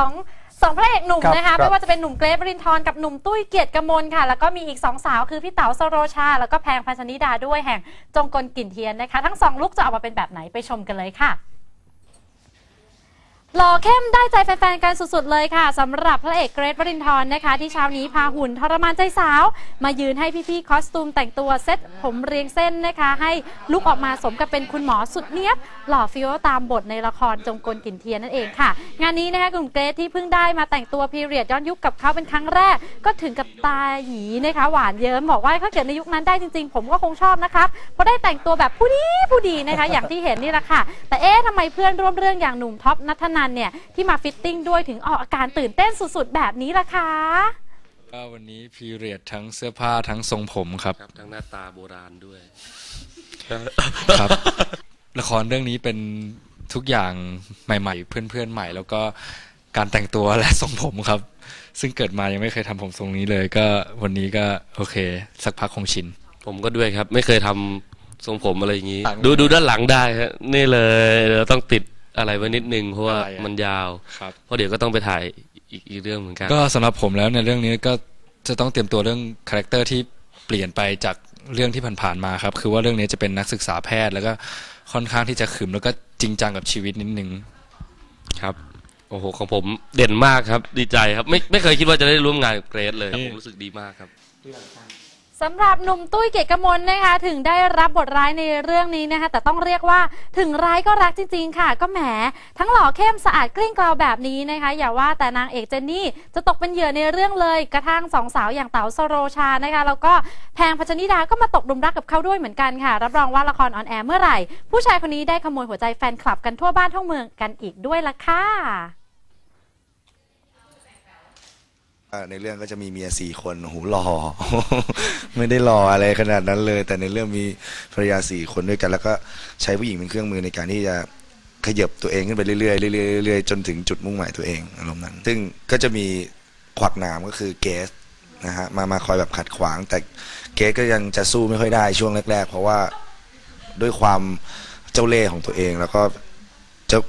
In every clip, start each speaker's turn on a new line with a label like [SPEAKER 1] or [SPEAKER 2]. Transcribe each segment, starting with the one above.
[SPEAKER 1] ของสองพระเอกหนุ่ม
[SPEAKER 2] ครับ
[SPEAKER 1] นะคะ
[SPEAKER 2] ครับ
[SPEAKER 1] ไม่ว่าจะเป็นหนุ่มเกรทวรินทร์กับหนุ่มตุ้ยเกียรติกมลค่ะ แล้วก็มีอีกสองสาวคือพี่เต๋าสโรชา แล้วก็แพงพัชนิดาด้วยแห่งจงกลกลิ่นเทียนนะคะ ทั้งสองลุกจะออกมาเป็นแบบไหนไปชมกันเลยค่ะ หล่อเข้มได้ใจแฟนๆกันสุดๆเลยค่ะสำหรับพระเอกเกรทวรินทร์นะคะ ที่เช้านี้พาหุ่นทรมานใจสาว มายืนให้พี่ๆคอสตูมแต่งตัวเซ็ตผมเรียงเส้นนะคะ ให้ลุกออกมาสมกับเป็นคุณหมอสุดเนี้ยบ หล่อฟิวตามบทในละครจงกลกลิ่นเทียนนั่นเองค่ะ งานนี้นะคะกลุ่มเกรทที่เพิ่งได้มาแต่งตัวพีเรียดย้อนยุคกับเขาเป็นครั้งแรก ก็ถึงกับตาหยีนะคะหวานเยิ้มบอกว่าถ้าเกิดในยุคนั้นได้จริงๆ ผมก็คงชอบนะครับเพราะได้แต่งตัวแบบผู้ดีผู้ดีนะคะ อย่างที่เห็นนี่แหละค่ะ แต่เอ๊ะทำไมเพื่อนร่วมเรื่องอย่างหนุ่มท็อปนัทนันเนี่ยที่มาฟิตติ้งด้วยถึงออกอาการตื่นเต้นสุดๆ แบบนี้ล่ะคะ
[SPEAKER 3] ก็วันนี้พีเรียดทั้งเสื้อผ้าทั้งทรงผมครับ
[SPEAKER 4] ครับทั้งหน้าตาโบราณด้วย
[SPEAKER 3] ครับ ละครเรื่องนี้เป็นทุกอย่างใหม่ ๆ เพื่อนๆใหม่ แล้วก็การแต่งตัวและทรงผมครับ ซึ่งเกิดมายังไม่เคยทำผมทรงนี้เลย ก็วันนี้ก็โอเค สักพักคงชิน
[SPEAKER 4] ผมก็ด้วยครับ ไม่เคยทำทรงผมอะไรอย่างนี้
[SPEAKER 3] หลัง
[SPEAKER 4] ดูดูด้านหลังได้ฮะนี่เลยเราต้องติด อะไรไว้นิดนึงเพราะว่า
[SPEAKER 3] อะไรอะ
[SPEAKER 4] มันยาว
[SPEAKER 3] ครับ
[SPEAKER 4] เพราะเดี๋ยวก็ต้องไปถ่ายอีกอีกเรื่องเหมือนกัน
[SPEAKER 3] ก็สำหรับผมแล้วในเรื่องนี้ก็จะต้องเตรียมตัวเรื่องคาแรคเตอร์ที่เปลี่ยนไปจากเรื่องที่ผ่านๆมาครับ คือว่าเรื่องนี้จะเป็นนักศึกษาแพทย์ แล้วก็ค่อนข้างที่จะขึมแล้วก็จริงจังกับชีวิตนิดนึง
[SPEAKER 4] ครับ โอ้โห ของผมเด่นมากครับ ดีใจครับ ไม่ไม่เคยคิดว่าจะได้ร่วมงานกับเกรซเลยครับผมรู้สึกดีมากครับ
[SPEAKER 1] สำหรับหนุ่มตุ้ยเกียรติกมลนะคะถึงได้รับบทร้ายในเรื่องนี้นะคะแต่ต้องเรียกว่าถึงร้ายก็รักจริง ๆ ค่ะ ก็แหม ทั้งหล่อเข้มสะอาดกลี้งกลาแบบนี้นะคะ อย่าว่าแต่นางเอกเจนนี่จะตกเป็นเหยื่อในเรื่องเลย กระทั่งสองสาวอย่างเต๋าสโรชานะคะแล้วก็แพงพัชนิดาก็มาตกหลุมรักกับเขาด้วยเหมือนกันค่ะ รับรองว่าละครออนแอร์เมื่อไหร่ ผู้ชายคนนี้ได้ขโมยหัวใจแฟนคลับกันทั่วบ้านทั่วเมืองกันอีกด้วยละค่ะ
[SPEAKER 5] อ่า ในเรื่องก็จะมีเมียสี่คนโอ้โหหล่อ ไม่ได้หล่ออะไรขนาดนั้นเลย แต่ในเรื่องมีภรรยาสี่คนด้วยกัน แล้วก็ใช้ผู้หญิงเป็นเครื่องมือในการที่จะขยับตัวเองขึ้นไปเรื่อยๆเรื่อยๆเรื่อยๆจนถึงจุดมุ่งหมายตัวเองอารมณ์นั้น ซึ่งก็จะมีขวักหนามก็คือเกสนะฮะมามาคอยแบบขัดขวาง แต่เกสก็ยังจะสู้ไม่ค่อยได้ช่วงแรก ๆ เพราะว่าด้วยความเจ้าเล่ห์ของตัวเองแล้วก็เจ้า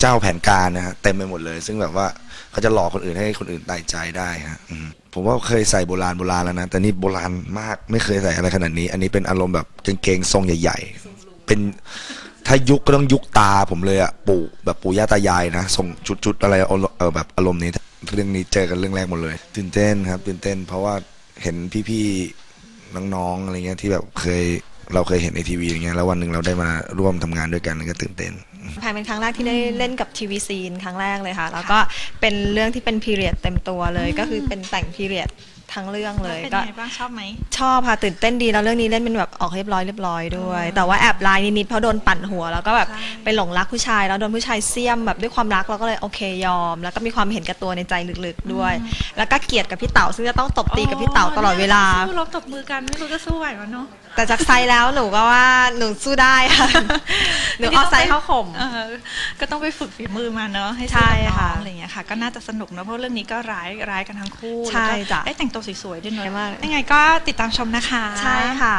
[SPEAKER 5] เจ้าแผนการนะฮะเต็มไปหมดเลย ซึ่งแบบว่าเขาจะหลอกคนอื่นให้คนอื่นตายใจได้ฮะผมว่าเคยใส่โบราณโบราณแล้วนะ แต่นี่โบราณมากไม่เคยใส่อะไรขนาดนี้ อันนี้เป็นอารมณ์แบบกางเกงทรงใหญ่ ๆ เป็นถ้ายุคก็ต้องยุคตาผมเลยอะปู่แบบปู่ย่าตายายนะทรงจุดๆอะไรเออแบบอารมณ์นี้เรื่องนี้เจอกันเรื่องแรกหมดเลย ตื่นเต้นครับ ตื่นเต้น เพราะว่าเห็นพี่ๆน้องๆอะไรเงี้ยที่แบบเคยเราเคยเห็นในทีวีอย่างเงี้ยแล้ววันหนึ่งเราได้มาร่วมทำงานด้วยกันก็ตื่นเต้น
[SPEAKER 6] แพนเป็นครั้งแรกที่ได้เล่นกับทีวีซีนครั้งแรกเลยค่ะ แล้วก็เป็นเรื่องที่เป็นพีเรียดเต็มตัวเลย ก็คือเป็นแต่งพีเรียดทั้งเรื่องเลย
[SPEAKER 7] เป็น
[SPEAKER 6] ก็
[SPEAKER 7] ไงบ้างชอบไหม
[SPEAKER 6] ชอบค่ะตื่นเต้นดีแล้วเรื่องนี้เล่นเป็นแบบออกเรียบร้อยเรียบร้อยด้วย แต่ว่าแอบลายนิดๆเพราะโดนปั่นหัว แล้วก็แบบ
[SPEAKER 7] ใช่
[SPEAKER 6] ไปหลงรักผู้ชาย แล้วโดนผู้ชายเสี้ยมแบบด้วยความรักเราก็เลยโอเคยอม แล้วก็มีความเห็นแกับตัวในใจลึกๆด้วย แล้วก็เกลียดกับพี่เต๋าซึ่งจะต้องตบตีกับพี่เต๋าตลอดเวลา
[SPEAKER 7] สู้รบตบมือกันไม่รู้จะสู้ไหวมั้ยเนาะ
[SPEAKER 6] แต่จากไซส์แล้วหนูก็ว่าหนูสู้ได้ค่ะ หนูเอาไซส์เข้าข่ม
[SPEAKER 7] เออก็ต้องไปฝึกฝีมือมาเนาะให้
[SPEAKER 6] ใช่
[SPEAKER 7] สู้กับน้
[SPEAKER 6] ค่ะ
[SPEAKER 7] องอะไรอย่างเงี้ยค่ะ ก็น่าจะสนุกเนอะเพราะเรื่องนี้ก็ร้ายร้ายกันทั้งคู่
[SPEAKER 6] ใช่
[SPEAKER 7] แล้วก็
[SPEAKER 6] จ้ะ
[SPEAKER 7] ได้แต่งตัวสวยๆด้วยเนอะ
[SPEAKER 6] ใช่มาก
[SPEAKER 7] ยังไงก็ติดตามชมนะคะ
[SPEAKER 6] ใช่ค่ะ